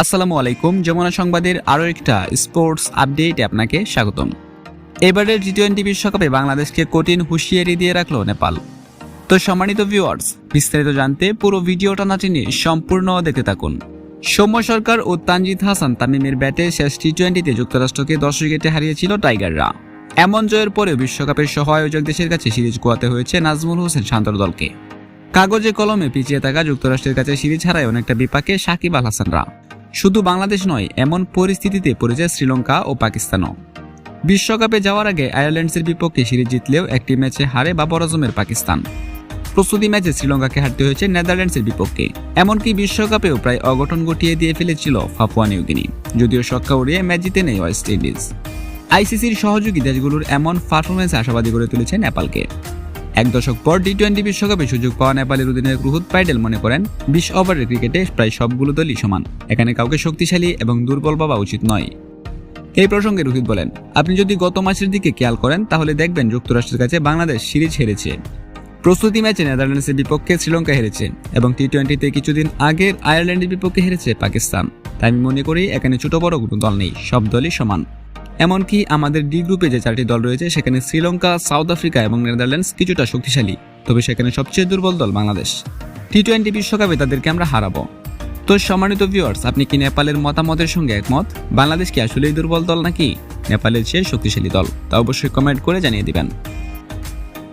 আসসালামু আলাইকুম, যমুনা সংবাদের আরও একটা স্পোর্টস আপডেট আপনাকে স্বাগতম। এবারের টি টোয়েন্টি বিশ্বকাপে বাংলাদেশকে কঠিন হুঁশিয়ারি দিয়ে রাখল নেপাল। তো সম্মানিত ভিউয়ার্স বিস্তারিত জানতে পুরো ভিডিওটা না টেনে সম্পূর্ণ দেখতে থাকুন। সৌম্য সরকার ও তানজিদ হাসান তামিমের ব্যাটে শেষ টি টোয়েন্টিতে যুক্তরাষ্ট্রকে দশ উইকেটে হারিয়েছিল টাইগাররা। এমন জয়ের পরেও বিশ্বকাপের সহ আয়োজক দেশের কাছে সিরিজ গোয়াতে হয়েছে নাজমুল হোসেন শান্তর দলকে। কাগজে কলমে পিছিয়ে থাকা যুক্তরাষ্ট্রের কাছে সিরিজ হারায় অনেকটা বিপাকে সাকিব আল হাসানরা। শুধু বাংলাদেশ নয়, এমন পরিস্থিতিতে পড়েছে শ্রীলঙ্কা ও পাকিস্তানও। বিশ্বকাপে যাওয়ার আগে আয়ারল্যান্ডসের বিপক্ষে সিরিজ জিতলেও একটি ম্যাচে হারে বা পরাজমের পাকিস্তান। প্রস্তুতি ম্যাচে শ্রীলঙ্কাকে হারতে হয়েছে নেদারল্যান্ডসের বিপক্ষে। এমনকি বিশ্বকাপেও প্রায় অঘটন ঘটিয়ে দিয়ে ফেলেছিল ফাপুয়া নিউগিনি, যদিও ছক্কা উড়িয়ে ম্যাচ জিতে নেই ওয়েস্ট ইন্ডিজ। আইসিসির সহযোগী দেশগুলোর এমন পারফরমেন্স আশাবাদী করে তুলেছে নেপালকে। এক দশক পর টি টোয়েন্টি বিশ্বকাপে সুযোগ পাওয়া নেপালের অধিনায়ক রুহুত পাইডেল মনে করেন, বিশ ওভারের ক্রিকেটে প্রায় সবগুলো দলই সমান। এখানে কাউকে শক্তিশালী এবং দুর্বল ভাবা উচিত নয়। এই প্রসঙ্গে রোহিত বলেন, আপনি যদি গত মাসের দিকে খেয়াল করেন, তাহলে দেখবেন যুক্তরাষ্ট্রের কাছে বাংলাদেশ সিরিজ হেরেছে। প্রস্তুতি ম্যাচে নেদারল্যান্ডসের বিপক্ষে শ্রীলঙ্কা হেরেছে এবং টি টোয়েন্টিতে কিছুদিন আগের আয়ারল্যান্ডের বিপক্ষে হেরেছে পাকিস্তান। তাই আমি মনে করি, এখানে ছোট বড় কোনো দল নেই, সব দলই সমান। এমনকি আমাদের ডি গ্রুপে যে চারটি দল রয়েছে, সেখানে শ্রীলঙ্কা, সাউথ আফ্রিকা এবং নেদারল্যান্ডস কিছুটা শক্তিশালী। তবে সেখানে সবচেয়ে দুর্বল দল বাংলাদেশ। টি টোয়েন্টি বিশ্বকাপে তাদেরকে আমরা হারাবো। তো সম্মানিত ভিউয়ার্স আপনি কি নেপালের মতামতের সঙ্গে একমত? বাংলাদেশ কি আসলেই দুর্বল দল নাকি? নেপালের চেয়ে শক্তিশালী দল? তা অবশ্যই কমেন্ট করে জানিয়ে দিবেন।